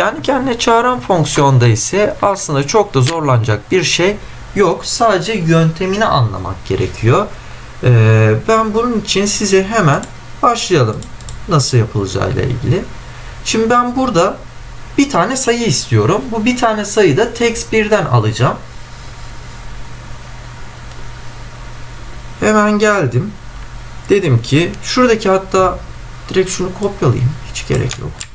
Kendi kendine çağıran fonksiyonda ise aslında çok da zorlanacak bir şey yok. Sadece yöntemini anlamak gerekiyor. Ee, ben bunun için size hemen başlayalım nasıl yapılacağıyla ilgili. Şimdi ben burada bir tane sayı istiyorum. Bu bir tane sayıyı da text 1'den alacağım. Hemen geldim. Dedim ki şuradaki hatta direkt şunu kopyalayayım. Hiç gerek yok.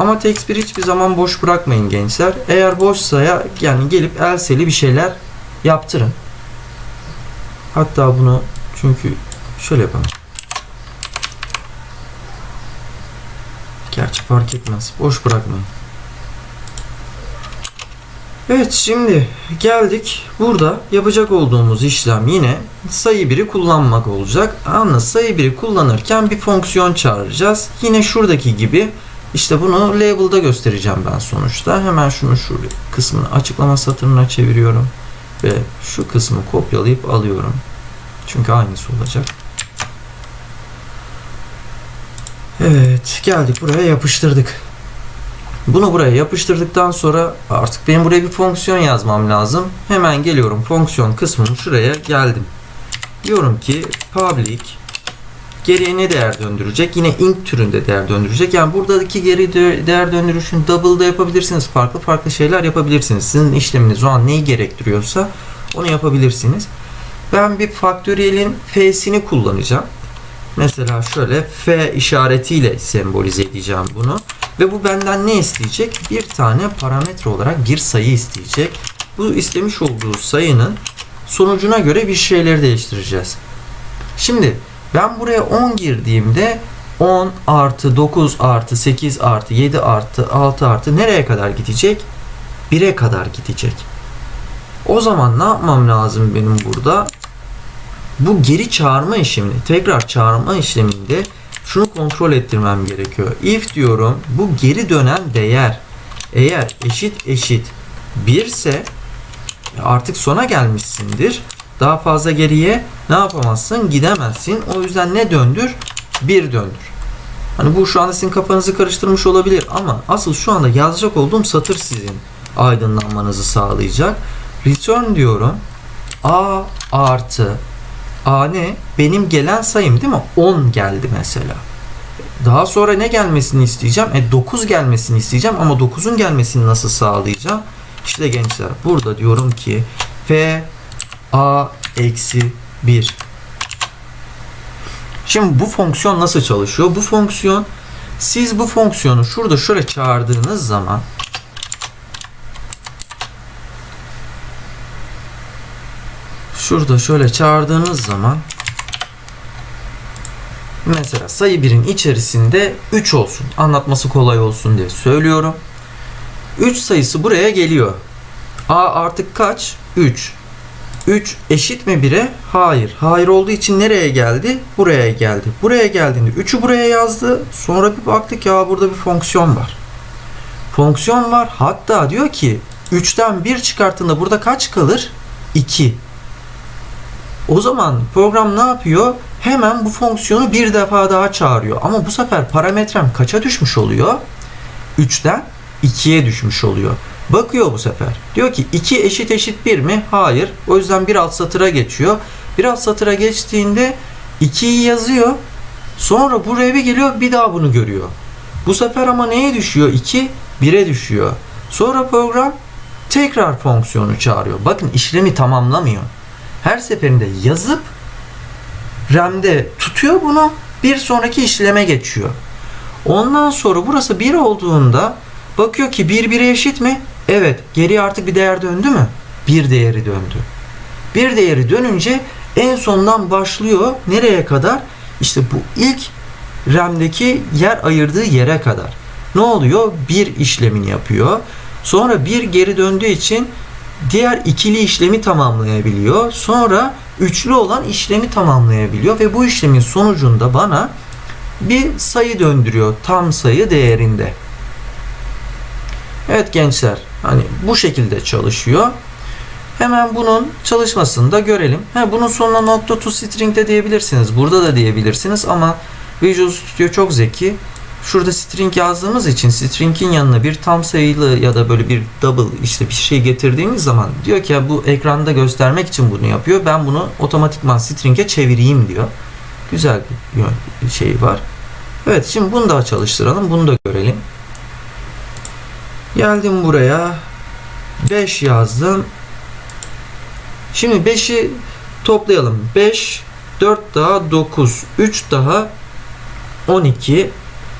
Ama text 1 hiçbir zaman boş bırakmayın gençler. Eğer boşsa ya yani gelip elseli bir şeyler yaptırın. Hatta bunu çünkü şöyle yapalım. Gerçi fark etmez. Boş bırakmayın. Evet şimdi geldik. Burada yapacak olduğumuz işlem yine sayı biri kullanmak olacak. Ama sayı biri kullanırken bir fonksiyon çağıracağız. Yine şuradaki gibi işte bunu label'da göstereceğim ben sonuçta. Hemen şunu şu kısmını açıklama satırına çeviriyorum. Ve şu kısmı kopyalayıp alıyorum. Çünkü aynısı olacak. Evet geldik buraya yapıştırdık. Bunu buraya yapıştırdıktan sonra artık benim buraya bir fonksiyon yazmam lazım. Hemen geliyorum fonksiyon kısmının şuraya geldim. Diyorum ki public geriye ne değer döndürecek? Yine int türünde değer döndürecek. Yani buradaki geri değer döndürüşünü double'da yapabilirsiniz. Farklı farklı şeyler yapabilirsiniz. Sizin işleminiz o an neyi gerektiriyorsa onu yapabilirsiniz. Ben bir faktöriyelin f'sini kullanacağım. Mesela şöyle f işaretiyle sembolize edeceğim bunu. Ve bu benden ne isteyecek? Bir tane parametre olarak bir sayı isteyecek. Bu istemiş olduğu sayının sonucuna göre bir şeyleri değiştireceğiz. Şimdi ben buraya 10 girdiğimde 10 artı 9 artı 8 artı 7 artı 6 artı nereye kadar gidecek? 1'e kadar gidecek. O zaman ne yapmam lazım benim burada? Bu geri çağırma işlemini, tekrar çağırma işleminde şunu kontrol ettirmem gerekiyor. If diyorum bu geri dönen değer eğer eşit eşit 1 ise artık sona gelmişsindir. Daha fazla geriye ne yapamazsın? Gidemezsin. O yüzden ne döndür? 1 döndür. Hani bu şu anda sizin kafanızı karıştırmış olabilir ama asıl şu anda yazacak olduğum satır sizin aydınlanmanızı sağlayacak. Return diyorum. A artı A ne? Benim gelen sayım değil mi? 10 geldi mesela. Daha sonra ne gelmesini isteyeceğim? E 9 gelmesini isteyeceğim ama 9'un gelmesini nasıl sağlayacağım? İşte gençler burada diyorum ki F A eksi 1. Şimdi bu fonksiyon nasıl çalışıyor? Bu fonksiyon siz bu fonksiyonu şurada şöyle çağırdığınız zaman şurada şöyle çağırdığınız zaman mesela sayı birin içerisinde 3 olsun. Anlatması kolay olsun diye söylüyorum. 3 sayısı buraya geliyor. A artık kaç? 3. 3 eşit mi 1'e? Hayır. Hayır olduğu için nereye geldi? Buraya geldi. Buraya geldiğinde 3'ü buraya yazdı. Sonra bir baktık ya burada bir fonksiyon var. Fonksiyon var. Hatta diyor ki 3'ten 1 çıkarttığında burada kaç kalır? 2. O zaman program ne yapıyor? Hemen bu fonksiyonu bir defa daha çağırıyor. Ama bu sefer parametrem kaça düşmüş oluyor? 3'ten 2'ye düşmüş oluyor. Bakıyor bu sefer. Diyor ki 2 eşit eşit 1 mi? Hayır. O yüzden bir alt satıra geçiyor. Bir alt satıra geçtiğinde 2'yi yazıyor. Sonra buraya bir geliyor bir daha bunu görüyor. Bu sefer ama neye düşüyor? 2 1'e düşüyor. Sonra program tekrar fonksiyonu çağırıyor. Bakın işlemi tamamlamıyor. Her seferinde yazıp RAM'de tutuyor bunu bir sonraki işleme geçiyor. Ondan sonra burası 1 olduğunda bakıyor ki 1 1'e eşit mi? Evet. Geriye artık bir değer döndü mü? Bir değeri döndü. Bir değeri dönünce en sondan başlıyor. Nereye kadar? İşte bu ilk RAM'deki yer ayırdığı yere kadar. Ne oluyor? Bir işlemini yapıyor. Sonra bir geri döndüğü için diğer ikili işlemi tamamlayabiliyor. Sonra üçlü olan işlemi tamamlayabiliyor ve bu işlemin sonucunda bana bir sayı döndürüyor tam sayı değerinde. Evet gençler hani bu şekilde çalışıyor. Hemen bunun çalışmasını da görelim. He, bunun sonuna nokta to string de diyebilirsiniz. Burada da diyebilirsiniz ama Visual Studio çok zeki. şurada string yazdığımız için string'in yanına bir tam sayılı ya da böyle bir double işte bir şey getirdiğimiz zaman diyor ki bu ekranda göstermek için bunu yapıyor. Ben bunu otomatikman string'e çevireyim diyor. Güzel bir şey var. Evet şimdi bunu da çalıştıralım. Bunu da görelim. Geldim buraya. 5 yazdım. Şimdi 5'i toplayalım. 5, 4 daha 9, 3 daha 12,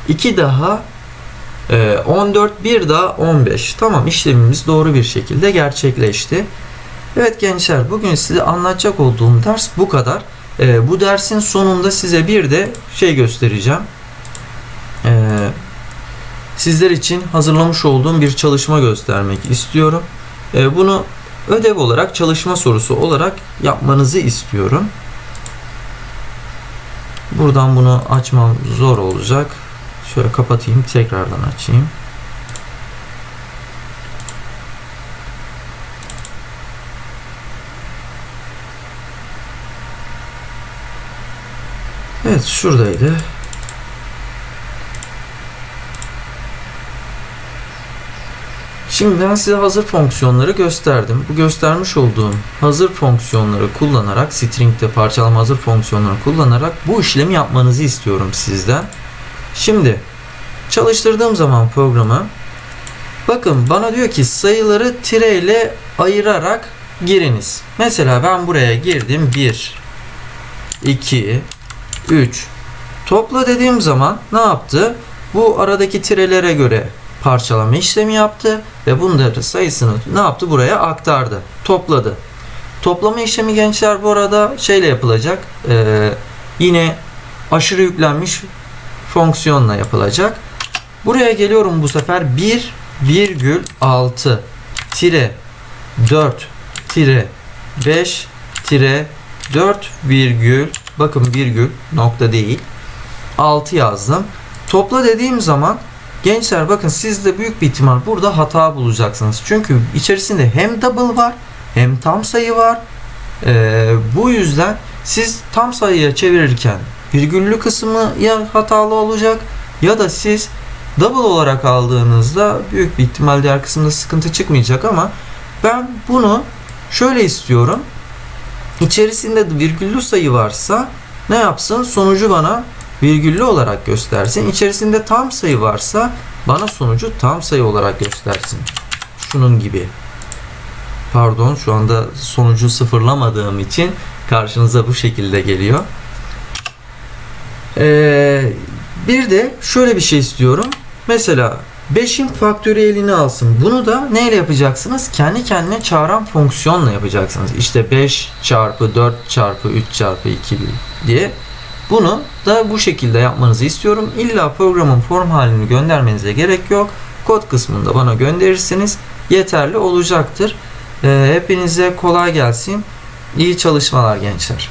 2 daha e, 14, 1 daha 15. Tamam işlemimiz doğru bir şekilde gerçekleşti. Evet gençler bugün size anlatacak olduğum ders bu kadar. E, bu dersin sonunda size bir de şey göstereceğim. Sizler için hazırlamış olduğum bir çalışma göstermek istiyorum. E, bunu ödev olarak çalışma sorusu olarak yapmanızı istiyorum. Buradan bunu açmam zor olacak. Şöyle kapatayım, tekrardan açayım. Evet, şuradaydı. Şimdi ben size hazır fonksiyonları gösterdim. Bu göstermiş olduğum hazır fonksiyonları kullanarak, string'de parçalama hazır fonksiyonları kullanarak bu işlemi yapmanızı istiyorum sizden. Şimdi çalıştırdığım zaman programı bakın bana diyor ki sayıları tire ile ayırarak giriniz. Mesela ben buraya girdim 1 2 3 topla dediğim zaman ne yaptı? Bu aradaki tirelere göre parçalama işlemi yaptı ve bunların sayısını ne yaptı? Buraya aktardı. Topladı. Toplama işlemi gençler bu arada şeyle yapılacak. Ee, yine aşırı yüklenmiş fonksiyonla yapılacak. Buraya geliyorum bu sefer 1 virgül 6 tire 4 tire 5 tire 4 virgül bakın virgül nokta değil 6 yazdım. Topla dediğim zaman Gençler bakın siz de büyük bir ihtimal burada hata bulacaksınız. Çünkü içerisinde hem double var hem tam sayı var. Ee, bu yüzden siz tam sayıya çevirirken virgüllü kısmı ya hatalı olacak ya da siz double olarak aldığınızda büyük bir ihtimal diğer kısımda sıkıntı çıkmayacak ama ben bunu şöyle istiyorum. İçerisinde virgüllü sayı varsa ne yapsın? Sonucu bana virgüllü olarak göstersin. İçerisinde tam sayı varsa bana sonucu tam sayı olarak göstersin. Şunun gibi. Pardon şu anda sonucu sıfırlamadığım için karşınıza bu şekilde geliyor. Ee, bir de şöyle bir şey istiyorum. Mesela 5'in faktöriyelini alsın. Bunu da neyle yapacaksınız? Kendi kendine çağıran fonksiyonla yapacaksınız. İşte 5 çarpı 4 çarpı 3 çarpı 2 diye bunu da bu şekilde yapmanızı istiyorum. İlla programın form halini göndermenize gerek yok. Kod kısmında bana gönderirseniz yeterli olacaktır. Ee, hepinize kolay gelsin. İyi çalışmalar gençler.